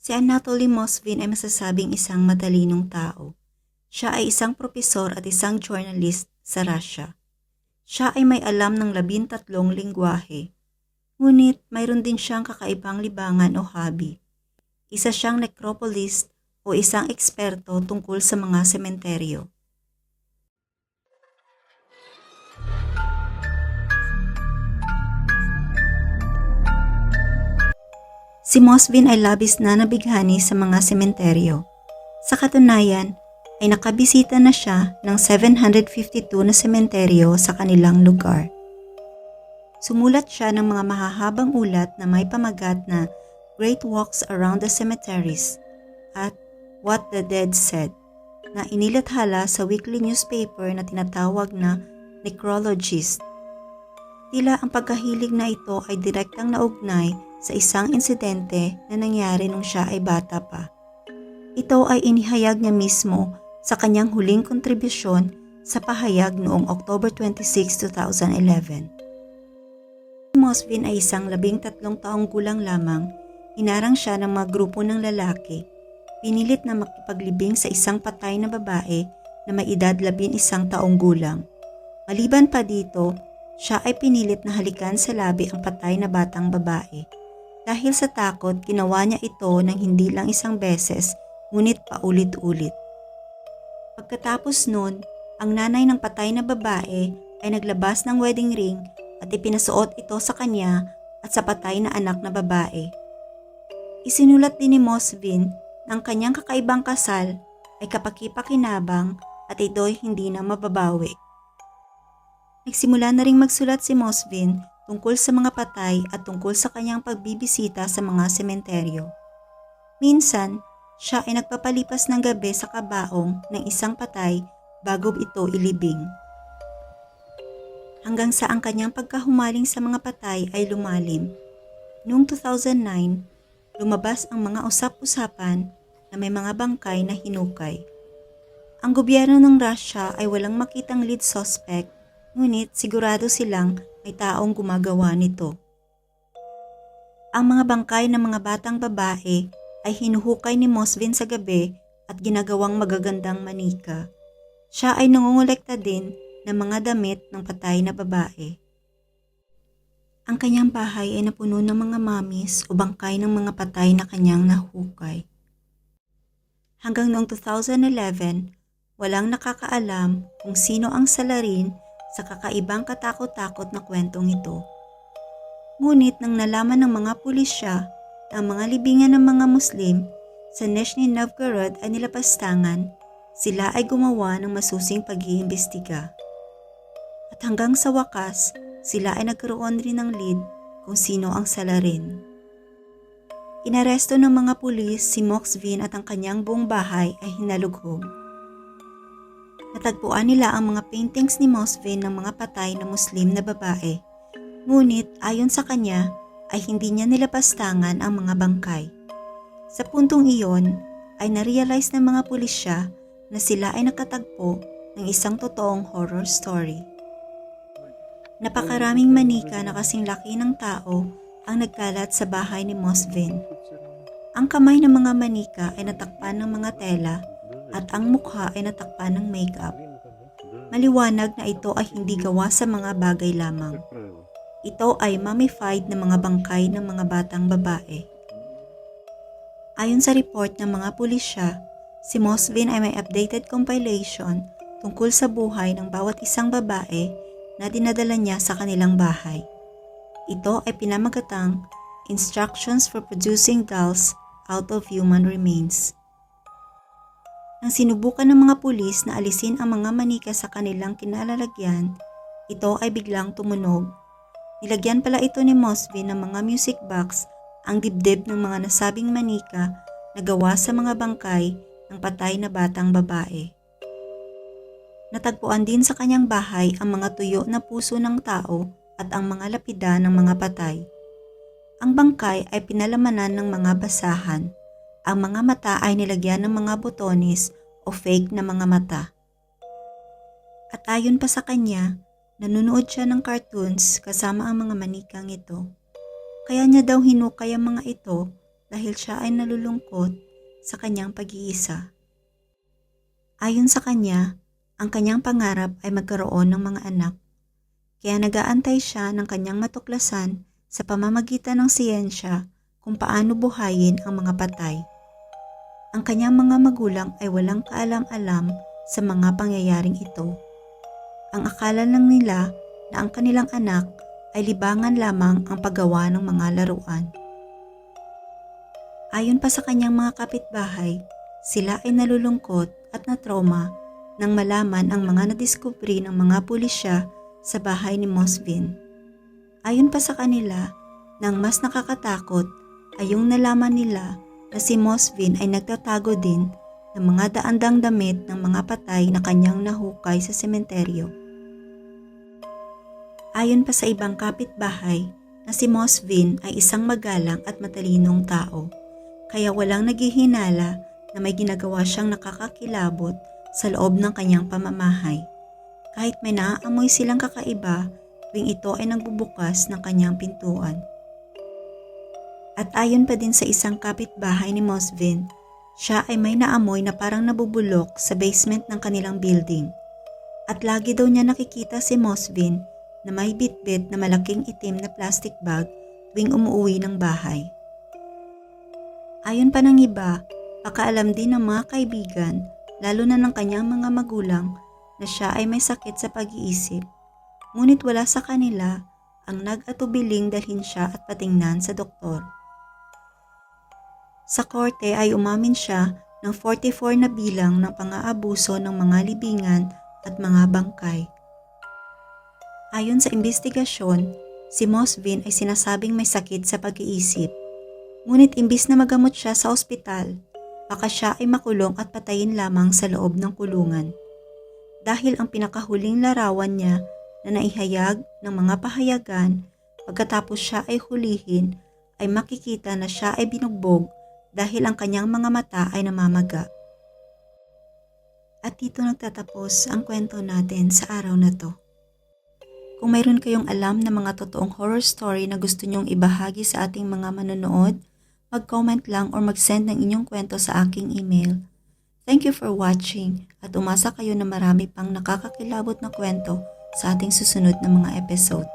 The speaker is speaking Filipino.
Si Anatoly Mosvin ay masasabing isang matalinong tao. Siya ay isang propesor at isang journalist sa Russia. Siya ay may alam ng labintatlong lingwahe. Ngunit mayroon din siyang kakaibang libangan o hobby. Isa siyang necropolist o isang eksperto tungkol sa mga sementeryo. Si Mosvin ay labis na nabighani sa mga sementeryo. Sa katunayan, ay nakabisita na siya ng 752 na sementeryo sa kanilang lugar. Sumulat siya ng mga mahahabang ulat na may pamagat na Great Walks Around the Cemeteries at What the Dead Said na inilathala sa weekly newspaper na tinatawag na Necrologist. Tila ang pagkahilig na ito ay direktang naugnay sa isang insidente na nangyari nung siya ay bata pa. Ito ay inihayag niya mismo sa kanyang huling kontribusyon sa pahayag noong October 26, 2011. Si Mosvin ay isang labing tatlong taong gulang lamang, hinarang siya ng mga grupo ng lalaki, pinilit na makipaglibing sa isang patay na babae na may edad labing isang taong gulang. Maliban pa dito, siya ay pinilit na halikan sa labi ang patay na batang babae. Dahil sa takot, ginawa niya ito ng hindi lang isang beses, ngunit paulit-ulit. Pagkatapos nun, ang nanay ng patay na babae ay naglabas ng wedding ring at ipinasuot ito sa kanya at sa patay na anak na babae. Isinulat din ni Mosvin na ang kanyang kakaibang kasal ay kapakipakinabang at ito'y hindi na mababawi. Nagsimula na ring magsulat si Mosvin tungkol sa mga patay at tungkol sa kanyang pagbibisita sa mga sementeryo. Minsan, siya ay nagpapalipas ng gabi sa kabaong ng isang patay bago ito ilibing. Hanggang sa ang kanyang pagkahumaling sa mga patay ay lumalim. Noong 2009, lumabas ang mga usap-usapan na may mga bangkay na hinukay. Ang gobyerno ng Russia ay walang makitang lead suspect, ngunit sigurado silang may taong gumagawa nito. Ang mga bangkay ng mga batang babae ay hinuhukay ni Mosvin sa gabi at ginagawang magagandang manika. Siya ay nangungulekta din ng mga damit ng patay na babae. Ang kanyang bahay ay napuno ng mga mamis o bangkay ng mga patay na kanyang nahukay. Hanggang noong 2011, walang nakakaalam kung sino ang salarin sa kakaibang katakot-takot na kwentong ito. Ngunit nang nalaman ng mga pulisya ang mga libingan ng mga Muslim sa Nizhny Novgorod ay nilapastangan, sila ay gumawa ng masusing pag-iimbestiga. At hanggang sa wakas, sila ay nagkaroon rin ng lead kung sino ang salarin. Inaresto ng mga pulis si Moxvin at ang kanyang buong bahay ay hinalughog. Natagpuan nila ang mga paintings ni Mosvin ng mga patay na Muslim na babae. Ngunit ayon sa kanya ay hindi niya nilapastangan ang mga bangkay. Sa puntong iyon ay narealize ng mga pulisya na sila ay nakatagpo ng isang totoong horror story. Napakaraming manika na kasing laki ng tao ang nagkalat sa bahay ni Mosvin. Ang kamay ng mga manika ay natakpan ng mga tela at ang mukha ay natakpan ng makeup. Maliwanag na ito ay hindi gawa sa mga bagay lamang. Ito ay mummified na mga bangkay ng mga batang babae. Ayon sa report ng mga pulisya, si Mosvin ay may updated compilation tungkol sa buhay ng bawat isang babae na dinadala niya sa kanilang bahay. Ito ay pinamagatang Instructions for Producing Dolls Out of Human Remains. Nang sinubukan ng mga pulis na alisin ang mga manika sa kanilang kinalalagyan, ito ay biglang tumunog. Nilagyan pala ito ni Mosby ng mga music box ang dibdib ng mga nasabing manika na gawa sa mga bangkay ng patay na batang babae. Natagpuan din sa kanyang bahay ang mga tuyo na puso ng tao at ang mga lapida ng mga patay. Ang bangkay ay pinalamanan ng mga basahan. Ang mga mata ay nilagyan ng mga botones o fake na mga mata. At ayon pa sa kanya, nanonood siya ng cartoons kasama ang mga manikang ito. Kaya niya daw hinukay ang mga ito dahil siya ay nalulungkot sa kanyang pag-iisa. Ayon sa kanya, ang kanyang pangarap ay magkaroon ng mga anak. Kaya nagaantay siya ng kanyang matuklasan sa pamamagitan ng siyensya kung paano buhayin ang mga patay. Ang kanyang mga magulang ay walang kaalam-alam sa mga pangyayaring ito. Ang akala lang nila na ang kanilang anak ay libangan lamang ang paggawa ng mga laruan. Ayon pa sa kanyang mga kapitbahay, sila ay nalulungkot at na-trauma nang malaman ang mga nadiskubre ng mga pulisya sa bahay ni Mosvin. Ayon pa sa kanila, nang mas nakakatakot ay yung nalaman nila na si Mosvin ay nagtatago din ng mga daandang damit ng mga patay na kanyang nahukay sa sementeryo. Ayon pa sa ibang kapitbahay na si Mosvin ay isang magalang at matalinong tao, kaya walang naghihinala na may ginagawa siyang nakakakilabot sa loob ng kanyang pamamahay. Kahit may naaamoy silang kakaiba tuwing ito ay nagbubukas ng kanyang pintuan. At ayon pa din sa isang kapitbahay ni Mosvin, siya ay may naamoy na parang nabubulok sa basement ng kanilang building. At lagi daw niya nakikita si Mosvin na may bitbit na malaking itim na plastic bag tuwing umuwi ng bahay. Ayon pa ng iba, pakaalam din ng mga kaibigan, lalo na ng kanyang mga magulang, na siya ay may sakit sa pag-iisip. Ngunit wala sa kanila ang nag-atubiling dalhin siya at patingnan sa doktor. Sa korte ay umamin siya ng 44 na bilang ng pang-aabuso ng mga libingan at mga bangkay. Ayon sa investigasyon, si Mosvin ay sinasabing may sakit sa pag-iisip. Ngunit imbis na magamot siya sa ospital, baka siya ay makulong at patayin lamang sa loob ng kulungan. Dahil ang pinakahuling larawan niya na naihayag ng mga pahayagan pagkatapos siya ay hulihin ay makikita na siya ay binugbog dahil ang kanyang mga mata ay namamaga. At dito nagtatapos ang kwento natin sa araw na to. Kung mayroon kayong alam na mga totoong horror story na gusto nyong ibahagi sa ating mga manonood, mag-comment lang or mag-send ng inyong kwento sa aking email. Thank you for watching at umasa kayo na marami pang nakakakilabot na kwento sa ating susunod na mga episode.